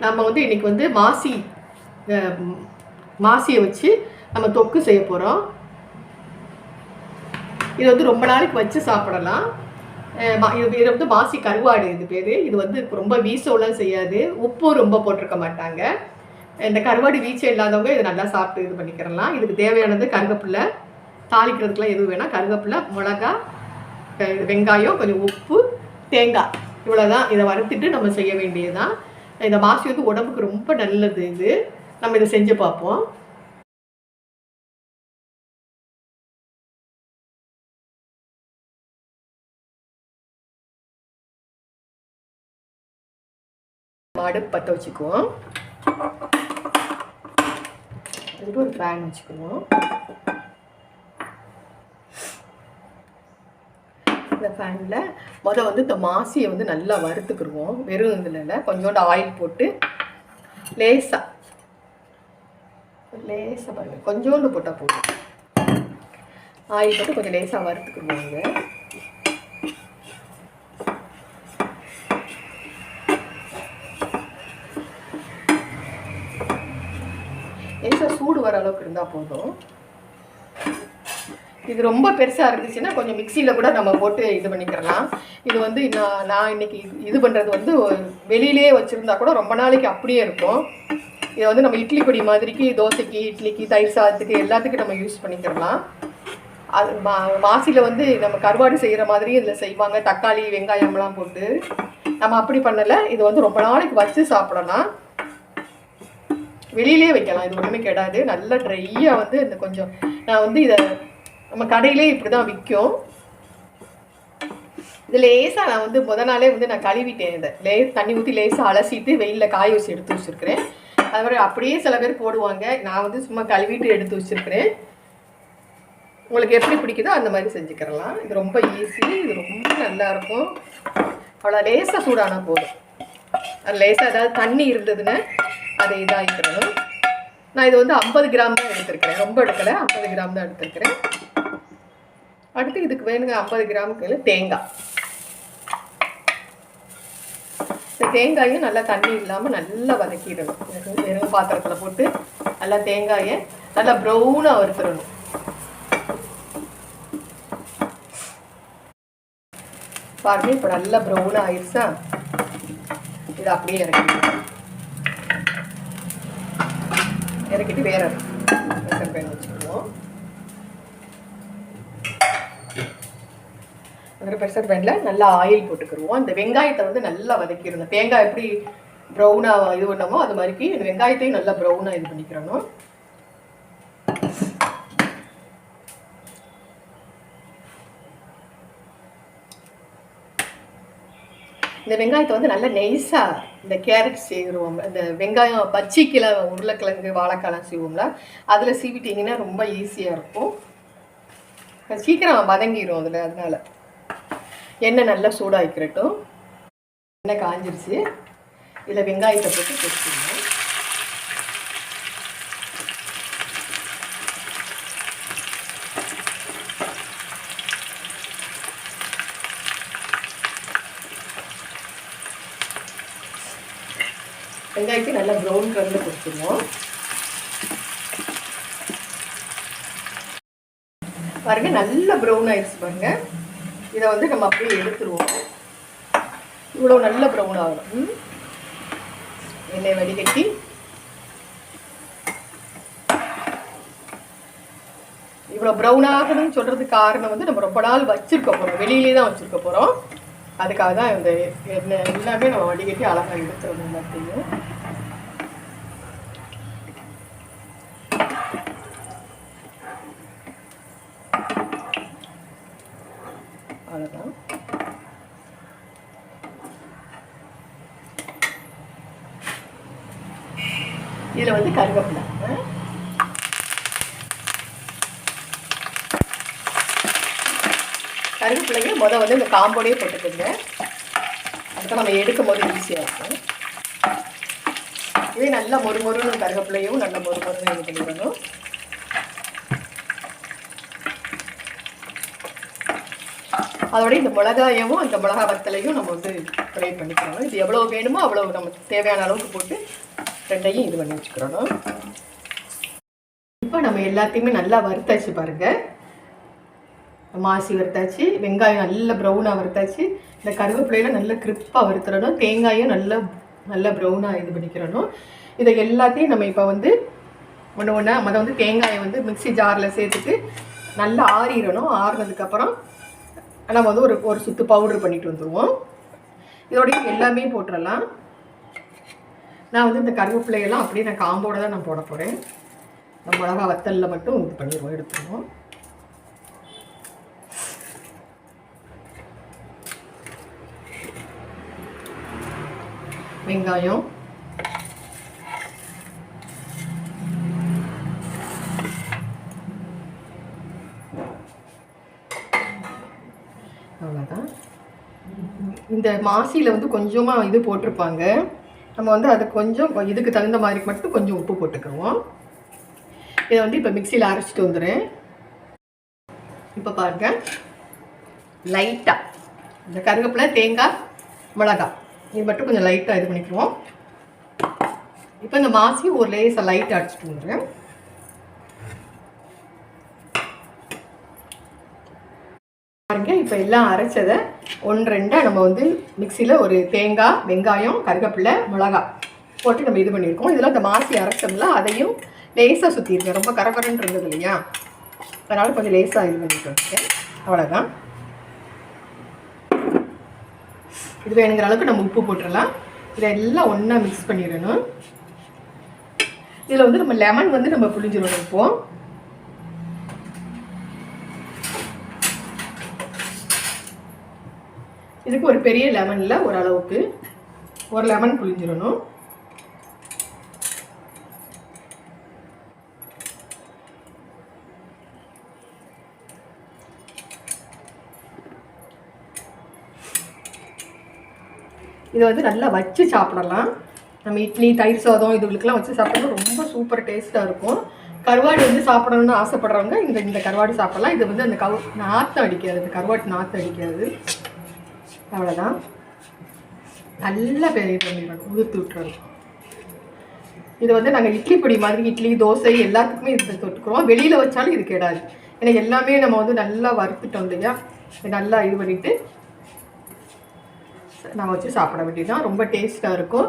நம்ம வந்து இன்னைக்கு வந்து மாசி மாசியை வச்சு நம்ம தொக்கு செய்ய போகிறோம் இது வந்து ரொம்ப நாளைக்கு வச்சு சாப்பிடலாம். மா- இது இது வந்து மாசி கருவாடு இது பேர். இது வந்து ரொம்ப வீசோலாம் செய்யாது. உப்பும் ரொம்ப போட்டிருக்க மாட்டாங்க. இந்த கருவாடு வீச்சம் இல்லாதவங்க இதை நல்லா சாப்பிட்டு இது பண்ணிக்கிறலாம். இதுக்கு தேவையானது கருவேப்பிலை தாளிக்கிறதுக்குலாம் எதுவும் வேணால் கருவேப்பிலை மிளகா வெங்காயம் கொஞ்சம் உப்பு தேங்காய். இவ்வளோதான் இதை வறுத்துட்டு நம்ம செய்ய வேண்டியதுதான். இந்த மாசி வந்து உடம்புக்கு ரொம்ப நல்லது இது. நம்ம இதை செஞ்சு பார்ப்போம். அடுப்பு பற்ற வச்சுக்குவோம். அதுக்கு ஒரு ஃபேன் வச்சுக்குவோம். இந்த ஃபேனில் மொதல் வந்து இந்த மாசியை வந்து நல்லா வறுத்துக்கிடுவோம் வெறும் இதில் கொஞ்சோண்டு ஆயில் போட்டு லேசாக லேசாக பாருங்கள் கொஞ்சோண்டு போட்டால் போதும். ஆயில் போட்டு கொஞ்சம் லேசாக வறுத்துக்கிடுவாங்க லேசாக சூடு வர அளவுக்கு இருந்தால் போதும். இது ரொம்ப பெருசாக இருந்துச்சுன்னா கொஞ்சம் மிக்சியில் கூட நம்ம போட்டு இது பண்ணிக்கிறலாம். இது வந்து நான் நான் இன்னைக்கு இது- இது பண்ணுறது வந்து வெளியிலே வச்சுருந்தா கூட ரொம்ப நாளைக்கு அப்படியே இருக்கும். இதை வந்து நம்ம இட்லி பொடி மாதிரிக்கு தோசைக்கு இட்லிக்கு தயிர் சாதத்துக்கு எல்லாத்துக்கும் நம்ம யூஸ் பண்ணிக்கிறலாம். அது மா மாசியில் வந்து நம்ம கருவாடு செய்கிற மாதிரி இதில் செய்வாங்க. தக்காளி வெங்காயம்லாம் போட்டு. நம்ம அப்படி பண்ணலை. இது வந்து ரொம்ப நாளைக்கு வச்சு சாப்பிடலாம். வெளியிலே வைக்கலாம். இது ஒன்றுமே கெடாது. நல்லா ட்ரையாக வந்து இந்த கொஞ்சம் நான் வந்து இதை நம்ம கடையிலே இப்படி தான் விற்கும். இது லேசாக நான் வந்து முத நாளே வந்து நான் கழுவிட்டேன் இதை. லே தண்ணி ஊற்றி லேசாக அலசிட்டு வெயிலில் காய வச்சு எடுத்து வச்சுருக்கிறேன். அதுமாதிரி அப்படியே சில பேர் போடுவாங்க. நான் வந்து சும்மா கழுவிட்டு எடுத்து வச்சுருக்கிறேன். உங்களுக்கு எப்படி பிடிக்குதோ அந்த மாதிரி செஞ்சுக்கிறலாம். இது ரொம்ப ஈஸி இது ரொம்ப நல்லாயிருக்கும் அவ்வளோ லேசாக சூடானா போதும். அது லேசாக ஏதாவது தண்ணி இருந்ததுன்னா அதை இதாகிக்கிறணும் நான் இது வந்து ஐம்பது கிராம் தான் எடுத்திருக்கிறேன். ரொம்ப எடுக்கலை ஐம்பது கிராம் தான் எடுத்திருக்கிறேன். அடுத்து இதுக்கு வேணுங்க ஐம்பது கிராமுக்கு தேங்காய். இந்த தேங்காயும் நல்லா தண்ணி இல்லாமல் நல்லா வதக்கிடணும். வெறும் பாத்திரத்தில் போட்டு நல்லா தேங்காயை நல்லா ப்ரௌனாக வறுத்துடணும். பாருங்க இப்போ நல்லா ப்ரௌனாக ஆயிடுச்சா இது அப்படியே இறக்கிடுவோம் இறக்கிட்டு வேற பேன் அந்த ப்ரெஷர் பேனில் நல்லா ஆயில் போட்டுக்கிடுவோம் இந்த வெங்காயத்தை வந்து நல்லா வதக்கிடணும். தேங்காய் எப்படி ப்ரௌனாக இது பண்ணமோ அது மாதிரிக்கு வெங்காயத்தையும் நல்லா ப்ரௌனாக இது பண்ணிக்கிறணும் இந்த வெங்காயத்தை வந்து நல்லா நெய்ஸாக இந்த கேரட் செய்கிறோம் இந்த வெங்காயம் பச்சைக்கிழ உருளைக்கிழங்கு வாழைக்காலாம் செய்வோம்ல அதில் சீவிட்டிங்கன்னா ரொம்ப ஈஸியாக இருக்கும். சீக்கிரம் வதங்கிடும் அதில் அதனால். எண்ணெய் நல்லா சூடாகிக்கிறட்டும் எண்ணெய் காஞ்சிருச்சு. இதில் வெங்காயத்தை போட்டு பொரிச்சிடணும் வெங்காயத்தை நல்லா ப்ரௌன் கலரில் கொடுத்துருவோம் பாருங்க நல்ல ப்ரௌன் ஆயிடுச்சு பாருங்க. இதை வந்து நம்ம அப்படியே எடுத்துருவோம். இவ்வளோ நல்ல ப்ரௌன் ஆகணும். ம்? எண்ணெய் வடிகட்டி. இவ்வளோ ப்ரௌன் ஆகணும்னு சொல்கிறதுக்கு காரணம் வந்து நம்ம ரொம்ப நாள் வச்சிருக்க போகிறோம் வெளியிலே தான் வச்சுருக்க போகிறோம் அதுக்காக தான் இந்த எண்ணெய் எல்லாமே நம்ம வடிகட்டி அழகாக எடுத்துருவோம் எல்லாத்தையும் அவ்வளோதான் இதில் வந்து கருவேப்பிலை. ஆ? முதல் வந்து இந்த காம்போடையே போட்டுக்கோங்க. அதுக்கு நம்ம எடுக்கும் போது ஈஸியாக இருக்கும். இதே நல்லா மொறு மொறுன்னு கருவேப்பிலையும் நல்லா மொறு மொறுன்னு இது பண்ணிக்கணும். அதோட இந்த மிளகாயவும் அந்த மிளகா வத்தலையும் நம்ம வந்து ஃப்ரை பண்ணிக்கிறோம் இது எவ்வளோ வேணுமோ அவ்வளோ நமக்கு தேவையான அளவுக்கு போட்டு ரெண்டையும் இது பண்ணி வச்சுக்கிறோம். இப்போ நம்ம எல்லாத்தையுமே நல்லா வறுத்தாச்சு பாருங்கள் மாசி வறுத்தாச்சு வெங்காயம் நல்ல ப்ரௌனாக வறுத்தாச்சு. இந்த கருவேப்பிலையில நல்ல கிறிப்பாக வறுத்துறணும் தேங்காயும் நல்ல நல்ல ப்ரௌனாக இது பண்ணிக்கிறணும். இதை எல்லாத்தையும் நம்ம இப்போ வந்து ஒன்று ஒன்றா அதை வந்து தேங்காயை வந்து மிக்ஸி ஜாரில் சேர்த்துட்டு நல்லா ஆறிடணும். ஆறுனதுக்கப்புறம் நம்ம வந்து ஒரு ஒரு சுத்து பவுடர் பண்ணிட்டு வந்துடுவோம் இதோடய எல்லாமே போட்டுடலாம் நான் வந்து இந்த கருவேப்பிலையெல்லாம் அப்படியே நான் காம்போடு தான் நான் போட போகிறேன் நம்ம மிளகா வத்தலில் மட்டும் இது பண்ணிடுவோம் எடுத்துருவோம். வெங்காயம். அவ்வளோதான் இந்த மாசியில் வந்து கொஞ்சமாக இது போட்டிருப்பாங்க. நம்ம வந்து அது கொஞ்சம் இதுக்கு தகுந்த மாதிரி மட்டும் கொஞ்சம் உப்பு போட்டுக்குவோம். இதை வந்து இப்போ மிக்சியில் அரைச்சிட்டு வந்துடுறேன். இப்போ பாருங்க. லைட்டாக இந்த கருவேப்பிலை தேங்காய் மிளகாய். இது மட்டும் கொஞ்சம் லைட்டாக இது பண்ணிக்குவோம் இப்போ இந்த மாசி ஒரு லேஸை லைட்டாக அடிச்சுட்டு வந்துடுறேன். பாருங்க இப்போ எல்லாம் அரைச்சதை ஒன்று ரெண்டாக நம்ம வந்து மிக்சியில் ஒரு தேங்காய் வெங்காயம் கருவேப்பிலை மிளகா போட்டு நம்ம இது பண்ணியிருக்கோம். இதெல்லாம் இந்த மாசி அரைச்சோம்ல அதையும் லேசாக சுற்றிருக்கேன் ரொம்ப கரகரன்னு இருந்தது இல்லையா? அதனால் கொஞ்சம் லேசாக இது பண்ணிட்டு வந்துட்டேன். அவ்வளோதான் இது வேணுங்கிற அளவுக்கு நம்ம உப்பு போட்டுடலாம். இதை எல்லாம் ஒன்றா மிக்ஸ் பண்ணிடணும். இதில் வந்து நம்ம லெமன் வந்து நம்ம புளிஞ்சிடணும் இப்போது இதுக்கு ஒரு பெரிய லெமனில் ஓரளவுக்கு ஒரு லெமன் புளிஞ்சிடணும் இதை வந்து நல்லா வச்சு சாப்பிடலாம். நம்ம இட்லி தயிர் சாதம் இதுகளுக்கெல்லாம் வச்சு சாப்பிடணும் ரொம்ப சூப்பர் டேஸ்ட்டாக இருக்கும். கருவாடு வந்து சாப்பிடணும்னு ஆசைப்படுறவங்க இந்த இந்த கருவாடு சாப்பிடலாம். இது வந்து அந்த கவு நாற்றம் அடிக்காது. இந்த கருவாட்டு நாற்றம் அடிக்காது. அவ்வளோதான் நல்லா பெரிய பண்ணிடணும் உதுத்து விட்டுறணும் இது வந்து நாங்கள் இட்லி பொடி மாதிரி இட்லி தோசை எல்லாத்துக்குமே இது தொட்டுக்கிறோம். வெளியில் வச்சாலும் இது கேடாது. ஏன்னா எல்லாமே நம்ம வந்து நல்லா வறுத்துட்டோம் இல்லையா? நல்லா இது பண்ணிவிட்டு நான் வச்சு சாப்பிட வேண்டியதுதான். ரொம்ப டேஸ்ட்டாக இருக்கும்.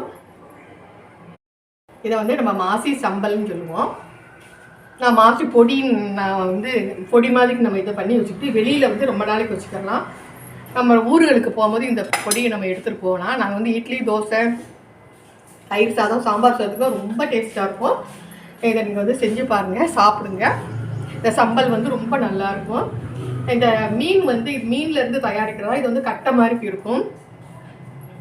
இதை வந்து நம்ம மாசி சம்பல்னு சொல்லுவோம். நான் மாசி பொடின்னு நான் வந்து பொடி மாதிரி நம்ம இதை பண்ணி வச்சுக்கிட்டு வெளியில் வந்து ரொம்ப நாளைக்கு வச்சுக்கலாம். நம்ம ஊர்களுக்கு போகும்போது இந்த பொடியை நம்ம எடுத்துகிட்டு போனால் நாங்கள் வந்து இட்லி தோசை தயிர் சாதம் சாம்பார் சாதத்துக்கு ரொம்ப டேஸ்ட்டாக இருக்கும். இதை நீங்கள் வந்து செஞ்சு பாருங்கள் சாப்பிடுங்க. இந்த சம்பல் வந்து ரொம்ப நல்லாயிருக்கும் இந்த மீன் வந்து மீன்லேருந்து தயாரிக்கிறதா இது வந்து கட்டை மாதிரி இருக்கும்.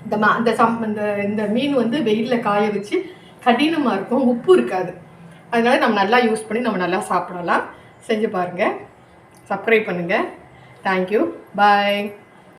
இந்த மா இந்த சம் இந்த இந்த மீன் வந்து வெயிலில் காய வச்சு கடினமாக இருக்கும். உப்பு இருக்காது. அதனால் நம்ம நல்லா யூஸ் பண்ணி நம்ம நல்லா சாப்பிடலாம். செஞ்சு பாருங்கள் சப்ஸ்கிரைப் பண்ணுங்கள் தேங்க்யூ பாய்